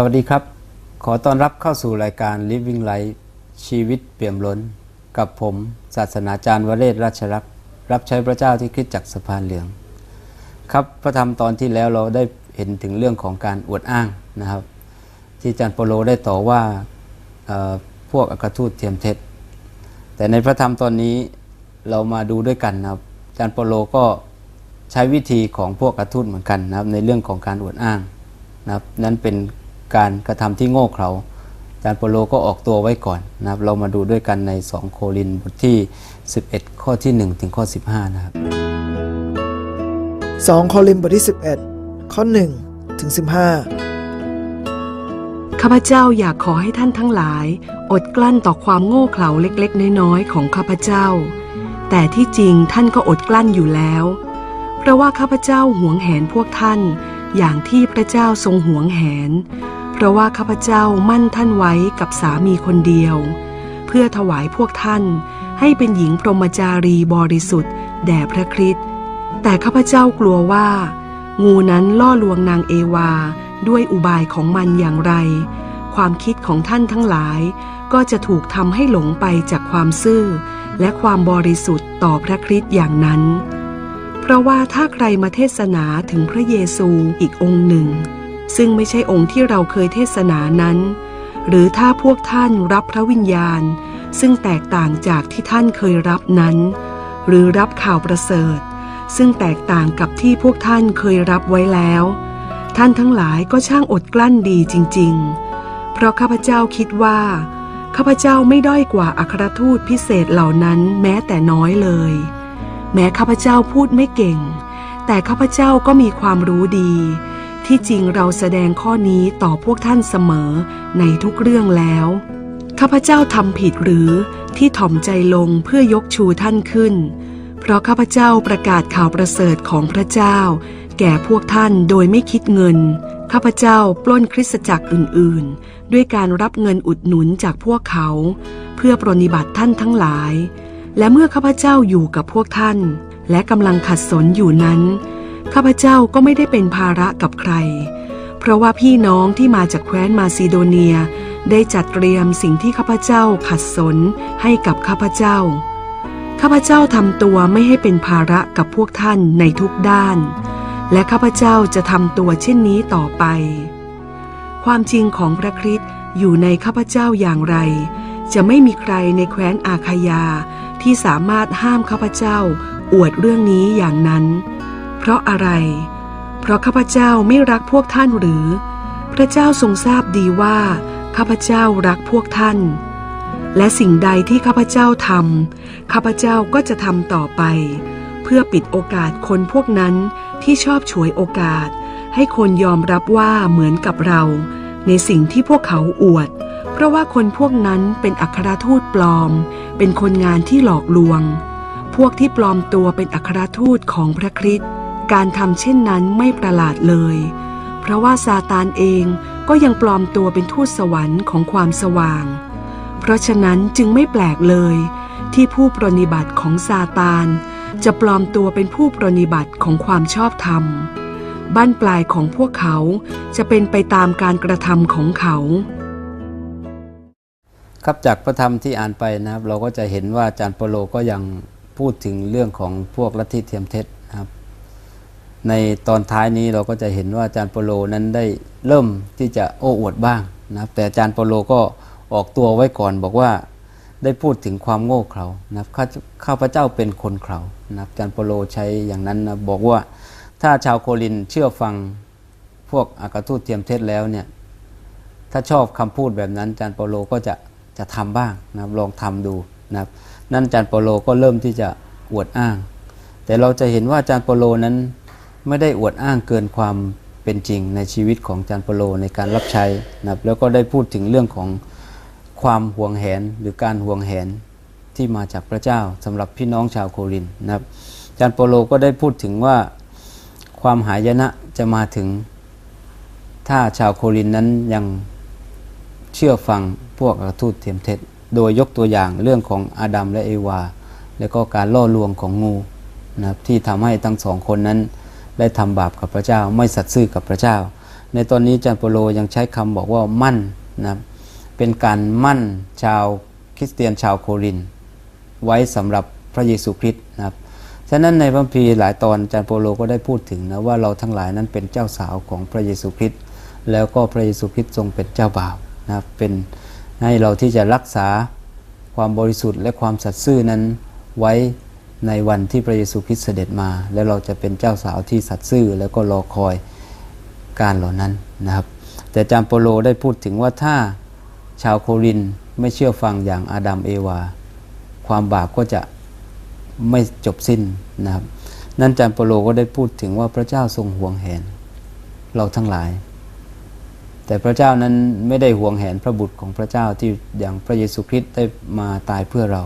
สวัสดีครับ ขอต้อนรับเข้าสู่รายการ Living Life ชีวิตเปี่ยมล้น กับผม ศาสนาจารย์วเรศราชรักษ์รับใช้พระเจ้าที่คริสตจักรสะพานเหลือง ครับพระธรรมตอนที่แล้วเราได้เห็นถึงเรื่องของการอวดอ้างนะครับ ที่อาจารย์โปโลได้ต่อว่าพวกอัครทูตเทียมเท็จ แต่ในพระธรรมตอนนี้เรามาดูด้วยกันนะครับอาจารย์โปโลก็ใช้วิธีของพวกอัครทูตเหมือนกันนะครับในเรื่องของการอวดอ้างนะครับนั่นเป็น การกระทำที่โง่เขลาอาจารย์โปโลก็ออกตัวไว้ก่อนนะครับ เรามาดูด้วยกันใน 2 โครินธ์บทที่ 11 ข้อที่ 1 ถึงข้อ 15 นะครับ 2 โครินธ์บทที่ 11 ข้อ 1 ถึง 15 ข้าพเจ้าอยากขอให้ท่านทั้งหลาย อดกลั้นต่อความโง่เขลาเล็ก ๆ น้อยๆของข้าพเจ้า แต่ที่จริงท่านก็อดกลั้นอยู่แล้ว เพราะว่าข้าพเจ้าหวงแหนพวกท่านอย่างที่พระเจ้าทรงหวงแหน เพราะว่าข้าพเจ้ามั่นท่านไว้กับสามีคนเดียว เพื่อถวายพวกท่านให้เป็นหญิงพรหมจารีบริสุทธิ์แด่พระคริสต์แต่ข้าพเจ้ากลัวว่า งูนั้นล่อลวงนางเอวาด้วยอุบายของมันอย่างไร ความคิดของท่านทั้งหลาย ก็จะถูกทำให้หลงไปจากความซื่อ และความบริสุทธิ์ต่อพระคริสต์อย่างนั้น เพราะว่าถ้าใครมาเทศนาถึงพระเยซูอีกองค์หนึ่ง ซึ่งไม่ใช่องค์ที่เราเคยเทศนานั้น หรือถ้าพวกท่านรับพระวิญญาณ ซึ่งแตกต่างจากที่ท่านเคยรับนั้น หรือรับข่าวประเสริฐ ซึ่งแตกต่างกับที่พวกท่านเคยรับไว้แล้ว ท่านทั้งหลายก็ช่างอดกลั้นดีจริง ๆ เพราะข้าพเจ้าคิดว่าข้าพเจ้าไม่ด้อยกว่าอัครทูตพิเศษเหล่านั้นแม้แต่น้อยเลย แม้ข้าพเจ้าพูดไม่เก่ง แต่ข้าพเจ้าก็มีความรู้ดี ที่จริงเราแสดงข้อนี้ต่อพวกท่านเสมอในทุกเรื่องแล้ว ข้าพเจ้าทำผิดหรือที่ถ่อมใจลงเพื่อยกชูท่านขึ้น เพราะข้าพเจ้าประกาศข่าวประเสริฐของพระเจ้า แก่พวกท่านโดยไม่คิดเงิน ข้าพเจ้าปล้นคริสตจักรอื่นๆ ด้วยการรับเงินอุดหนุนจากพวกเขา เพื่อปรนนิบัติท่านทั้งหลาย และเมื่อข้าพเจ้าอยู่กับพวกท่าน และกำลังขัดสนอยู่นั้น ข้าพเจ้าก็ไม่ได้เป็นภาระกับใคร เพราะว่าพี่น้องที่มาจากแคว้นมาซิโดเนีย ได้จัดเตรียมสิ่งที่ข้าพเจ้าขัดสนให้กับข้าพเจ้า ข้าพเจ้าทำตัวไม่ให้เป็นภาระกับพวกท่านในทุกด้าน และข้าพเจ้าจะทำตัวเช่นนี้ต่อไป ความจริงของพระคริสต์อยู่ในข้าพเจ้าอย่างไร จะไม่มีใครในแคว้นอาคายาที่สามารถห้ามข้าพเจ้าอวดเรื่องนี้อย่างนั้น เพราะอะไร เพราะข้าพเจ้าไม่รักพวกท่านหรือ พระเจ้าทรงทราบดีว่าข้าพเจ้ารักพวกท่าน และสิ่งใดที่ข้าพเจ้าทำข้าพเจ้าก็จะทำต่อไป เพื่อปิดโอกาสคนพวกนั้นที่ชอบฉวยโอกาส ให้คนยอมรับว่าเหมือนกับเรา ในสิ่งที่พวกเขาอวด เพราะว่าคนพวกนั้นเป็นอัครทูตปลอม เป็นคนงานที่หลอกลวง พวกที่ปลอมตัวเป็นอัครทูตของพระคริสต์ การทำเช่นนั้นไม่ประหลาดเลย เพราะว่าซาตานเองก็ยังปลอมตัวเป็นทูตสวรรค์ของความสว่าง เพราะฉะนั้นจึงไม่แปลกเลย ที่ผู้ปรนนิบัติของซาตาน จะปลอมตัวเป็นผู้ปรนนิบัติของความชอบธรรม บ้านปลายของพวกเขาจะเป็นไปตามการกระทำของเขา ครับจากพระธรรมที่อ่านไปนะครับ เราก็จะเห็นว่าอาจารย์โปโลก็ยังพูดถึงเรื่องของพวกลัทธิเทียมเท็จนะครับ ในตอนท้ายนี้เราก็จะเห็นว่าอาจารย์โปโลนั้นได้เริ่มที่จะโอ้อวดบ้างนะแต่อาจารย์โปโลก็ออกตัวไว้ก่อนบอกว่าได้พูดถึงความโง่เขลานะครับข้าข้าพเจ้าเป็นคนเขลานะครับอาจารย์โปโลใช้อย่างนั้นนะบอกว่าถ้าชาวโครินเชื่อฟังพวกอากาทูตเทียมเท็จแล้วเนี่ยถ้าชอบคำพูดแบบนั้นอาจารย์ปโลก็จะจะทำบ้างนะครับลองทำดูนะครับนั่นอาจารย์ปโลก็เริ่มที่จะอวดอ้าง แต่เราจะเห็นว่าอาจารย์ปโลนั้น ไม่ได้อวดอ้างเกินความเป็นจริงในชีวิตของจารย์เปโลในการรับใช้นะครับแล้วก็ได้พูดถึงเรื่องของความห่วงแหนหรือการห่วงแหนที่มาจากพระเจ้าสำหรับพี่น้องชาวโครินนะครับจารย์เปโลก็ได้พูดถึงว่าความหายนะจะมาถึงถ้าชาวโครินนั้นยังเชื่อฟังพวกอัครทูตเทียมเท็จ โดยยกตัวอย่างเรื่องของอาดัมและเอวา แล้วก็การล่อลวงของงูนะครับที่ทำให้ทั้งสองคนนั้น ได้ทำบาปกับพระเจ้า ไม่สัตย์ซื่อกับพระเจ้า ในตอนนี้อาจารย์เปโลยังใช้คำบอกว่ามั่นนะเป็นการมั่นชาวคริสเตียนชาวโครินไว้สำหรับพระเยซูคริสต์นะครับฉะนั้นในพระคัมภีหลายตอนอาจารย์โปโลก็ได้พูดถึงนะว่าเราทั้งหลายนั้นเป็นเจ้าสาวของพระเยซูคริสต์แล้วก็พระเยซูคริสต์ทรงเป็นเจ้าบ่าวนะครับเป็นให้เราที่จะรักษาความบริสุทธิ์และความสัตย์ซื่อนั้นไว้ ในวันที่พระเยซูคริสต์เสด็จมา แล้วเราจะเป็นเจ้าสาวที่สัตย์ซื่อแล้วก็รอคอยการเหล่านั้นนะครับ แต่จารย์โปโลได้พูดถึงว่าถ้าชาวโครินไม่เชื่อฟังอย่างอาดัมเอวา ความบาปก็จะไม่จบสิ้นนะครับ นั่นจารย์เปโลก็ได้พูดถึงว่าพระเจ้าทรงห่วงแหน เราทั้งหลาย แต่พระเจ้านั้นไม่ได้ห่วงแหนพระบุตรของพระเจ้าที่อย่างพระเยซูคริสต์ได้มาตายเพื่อเรา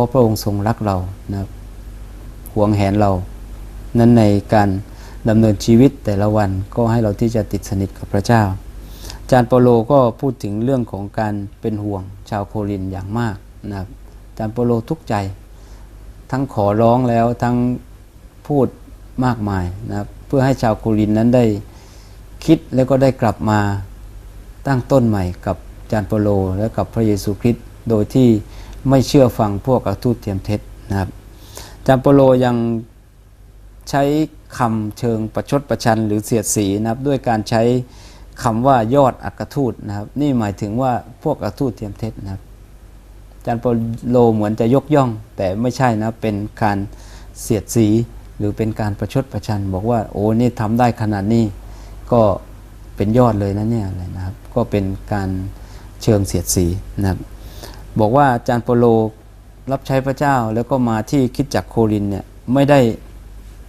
ราะพระองค์ทรงรักเรานะครับห่วงแหนเรา นั้นในการดำเนินชีวิตแต่ละวันก็ให้เราที่จะติดสนิทกับพระเจ้าจารย์เปโลก็พูดถึงเรื่องของการเป็นห่วงชาวโครินอย่างมากนะครับอาจารย์เปโลทุกใจ ทั้งขอร้องแล้วทั้งพูดมากมายนะครับเพื่อให้ชาวโครินนั้นได้คิดแล้วก็ได้กลับมาตั้งต้นใหม่กับจานเปโลและกับพระเยซูคริสต์โดยที่ ไม่เชื่อฟังพวกอัครทูตเทียมเท็จนะครับจานเปโลยังใช้คำเชิงประชดประชันหรือเสียดสีนะครับ ด้วยการใช้คำว่ายอดอัครทูตนะครับ นี่หมายถึงว่าพวกอัครทูตเทียมเท็จนะครับจารย์เปโลเหมือนจะยกย่อง แต่ไม่ใช่นะเป็นการเสียดสีหรือเป็นการประชดประชัน บอกว่าโอ้นี่ทำได้ขนาดนี้ก็เป็นยอดเลยนะเนี่ยอะไรนะครับ ก็เป็นการเชิงเสียดสีนะครับ บอกว่าอาจารย์เปโลรับใช้พระเจ้าแล้วก็มาที่คิดจักโครินเนี่ยไม่ได้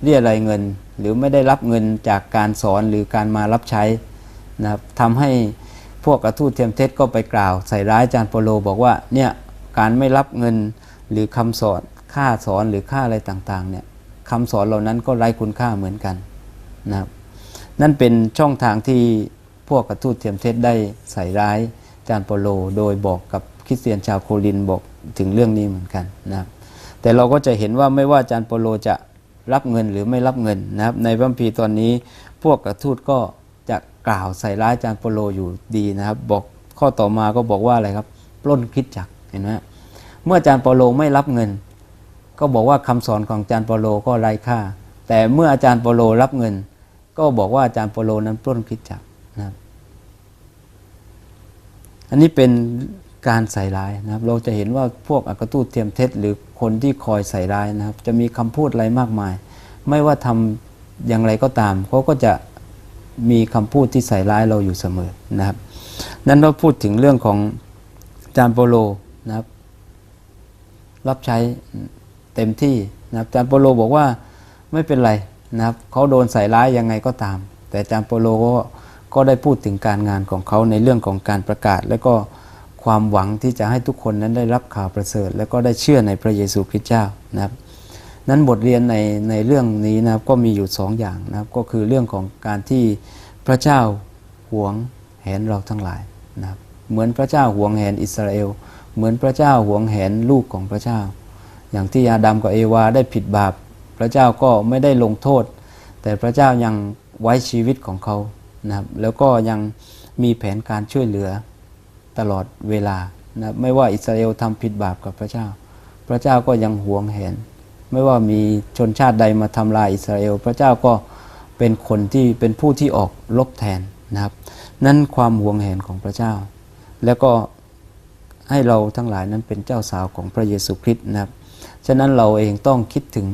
เรียอะไรเงิน หรือไม่ได้รับเงินจากการสอนหรือการมารับใช้นะครับทำให้พวกกระทูตเทียมเท็จก็ไปกล่าว ใส่ร้ายอาจารย์เปโลบอกว่าเนี่ยการไม่รับเงินหรือคำสอนค่าสอนหรือค่าอะไรต่างๆเนี่ยคำสอนเหล่านั้นก็ไร้คุณค่าเหมือนกันนะครับนั่นเป็นช่องทางที่พวกกระทูตเทียมเท็จได้ใส่ร้าย จารย์เปโล โดยบอกกับคริสเตียนชาวโครินบอกถึงเรื่องนี้เหมือนกันนะครับแต่เราก็จะเห็นว่าไม่ว่าอาจารย์เปโลจะรับเงินหรือไม่รับเงินนะครับ ในพระคัมภีตอนนี้พวกกระทูตก็จะกล่าวใส่ร้ายอาจารย์เปโลอยู่ดีนะครับ บอกข้อต่อมาก็บอกว่าอะไรครับปล้นคิดจักเห็นไหมเมื่ออาจารย์เปโลไม่รับเงิน ก็บอกว่าคำสอนของอาจารย์เปโลก็ไร้ค่า แต่เมื่ออาจารย์เปโลรับเงิน ก็บอกว่าอาจารย์เปโลนั้นปล้นคิดจักรนะครับ อันนี้เป็นการใส่ร้ายนะครับ เราจะเห็นว่าพวกอักตูตเทียมเท็จ หรือคนที่คอยใส่ร้ายนะครับ จะมีคำพูดอะไรมากมาย ไม่ว่าทำอย่างไรก็ตามเขาก็จะมีคำพูดที่ใส่ร้ายเราอยู่เสมอนะครับ นั้นเราพูดถึงเรื่องของจารย์โปโลนะครับ รับใช้เต็มที่นะครับจารย์โปโลบอกว่าไม่เป็นไรนะครับเขาโดนใส่ร้ายยังไงก็ตาม แต่จารย์โปโลก็ ก็ได้พูดถึงการงานของเขาในเรื่องของการประกาศ และก็ความหวังที่จะให้ทุกคนนั้นได้รับข่าวประเสริฐ และก็ได้เชื่อในพระเยซูคริสต์เจ้านะครับนั้นบทเรียนในในเรื่องนี้นะครับก็มีอยู่สองอย่างนะครับก็คือเรื่องของการที่พระเจ้าหวงแหนเราทั้งหลายนะครับเหมือนพระเจ้าหวงแหนอิสราเอล เหมือนพระเจ้าหวงแหนลูกของพระเจ้า อย่างที่อาดัมกับเอวาได้ผิดบาป พระเจ้าก็ไม่ได้ลงโทษ แต่พระเจ้ายังไว้ชีวิตของเขา นะครับแล้วก็ยังมีแผนการช่วยเหลือตลอดเวลานะไม่ว่าอิสราเอลทำผิดบาปกับพระเจ้า พระเจ้าก็ยังหวงแหน ไม่ว่ามีชนชาติใดมาทำลายอิสราเอล พระเจ้าก็เป็นคนที่เป็นผู้ที่ออกลบแทนนะครับ นั่นความหวงแหนของพระเจ้า แล้วก็ให้เราทั้งหลายนั้นเป็นเจ้าสาวของพระเยซูคริสต์นะครับ ฉะนั้นเราเองต้องคิดถึง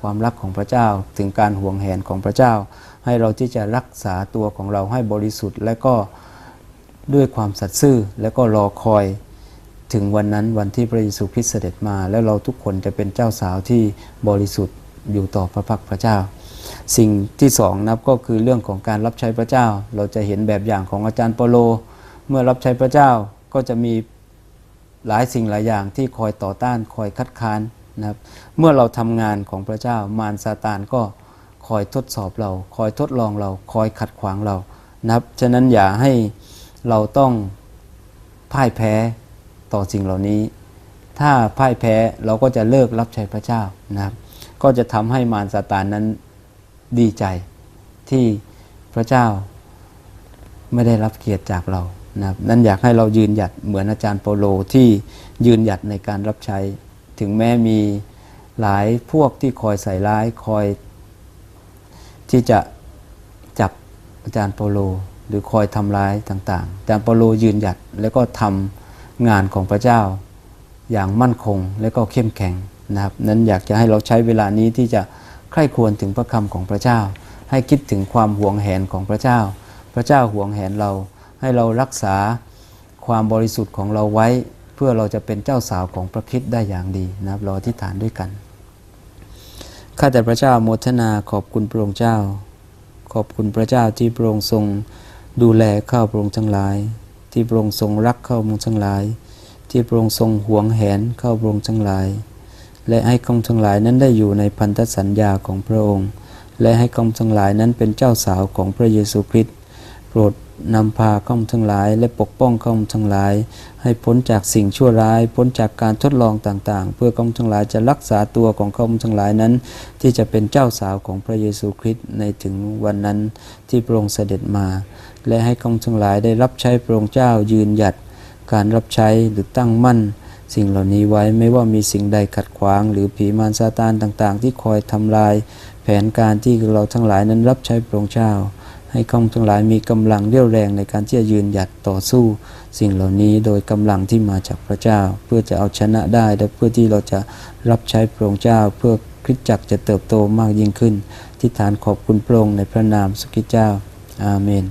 ความรักของพระเจ้าถึงการห่วงแหนของพระเจ้า ให้เราที่จะรักษาตัวของเราให้บริสุทธิ์ และก็ด้วยความสัตย์ซื่อและก็รอคอยถึงวันนั้นวันที่พระเยซูคริสต์เสด็จมา แล้วเราทุกคนจะเป็นเจ้าสาวที่บริสุทธิ์อยู่ต่อพระพักพระเจ้า สิ่งที่สองนับก็คือเรื่องของการรับใช้พระเจ้า เราจะเห็นแบบอย่างของอาจารย์เปโล เมื่อรับใช้พระเจ้าก็จะมีหลายสิ่งหลายอย่างที่คอยต่อต้านคอยคัดค้านนะครับเมื่อเราทำงานของพระเจ้ามารซาตานก็ คอยทดสอบเรา คอยทดลองเรา คอยขัดขวางเรานะครับฉะนั้นอย่าให้เราต้องพ่ายแพ้ต่อสิ่งเหล่านี้ ถ้าพ่ายแพ้เราก็จะเลิกรับใช้พระเจ้านะครับ ก็จะทำให้มารซาตานนั้นดีใจที่พระเจ้าไม่ได้รับเกียรติจากเรานะครับนั่นอยากให้เรายืนหยัดเหมือนอาจารย์เปโลที่ยืนหยัดในการรับใช้ ถึงแม้มีหลายพวกที่คอยใส่ร้ายคอย ที่จะจับอาจารย์เปโล หรือคอยทำร้ายต่างๆ อาจารย์เปโลยืนหยัดแล้วก็ทำงานของพระเจ้าอย่างมั่นคงและก็เข้มแข็งนะครับ นั้นอยากจะให้เราใช้เวลานี้ที่จะใคร่ควรถึงพระคำของพระเจ้า ให้คิดถึงความหวงแหนของพระเจ้า พระเจ้าหวงแหนเรา ให้เรารักษาความบริสุทธิ์ของเราไว้ เพื่อเราจะเป็นเจ้าสาวของพระคริสต์ได้อย่างดีนะครับ เราอธิษฐานด้วยกัน ข้าแต่พระเจ้าโมทนาขอบคุณพระองค์เจ้า ขอบคุณพระเจ้าที่พระองค์ทรงดูแลข้าพระองค์ทั้งหลาย ที่พระองค์ทรงรักข้าพระองค์ทั้งหลาย ที่พระองค์ทรงหวงแหนข้าพระองค์ทั้งหลาย และให้ข้าพระองทั้งหลายนั้นได้อยู่ในพันธสัญญาของพระองค์ และให้ข้าพระองทั้งหลายนั้นเป็นเจ้าสาวของพระเยซูคริสต์โปรด นำพาข้าพระองทั้งหลาย และปกป้องข้าพระองทั้งหลาย ให้พ้นจากสิ่งชั่วร้าย พ้นจากการทดลองต่างๆ เพื่อข้าพระองทั้งหลายจะรักษาตัวของข้าพระองทั้งหลายนั้น ที่จะเป็นเจ้าสาวของพระเยซูคริสต์ในถึงวันนั้นที่พระองค์เสด็จมา และให้ข้าพระองทั้งหลายได้รับใช้พระองค์เจ้ายืนหยัด การรับใช้หรือตั้งมั่น สิ่งเหล่านี้ไว้ไม่ว่ามีสิ่งใดขัดขวาง หรือผีมารซาตานต่างๆ ที่คอยทำลาย แผนการที่เราทั้งหลายนั้นรับใช้พระองค์เจ้า ให้ข้าพเจ้าทั้งหลายมีกำลังเรี่ยวแรงในการที่จะยืนหยัดต่อสู้ สิ่งเหล่านี้โดยกำลังที่มาจากพระเจ้า เพื่อจะเอาชนะได้และเพื่อที่เราจะรับใช้พระองค์เจ้า เพื่อคริสตจักรจะเติบโตมากยิ่งขึ้น ที่ฐานขอบคุณพระองค์ในพระนามสุขิเจ้าอาเมน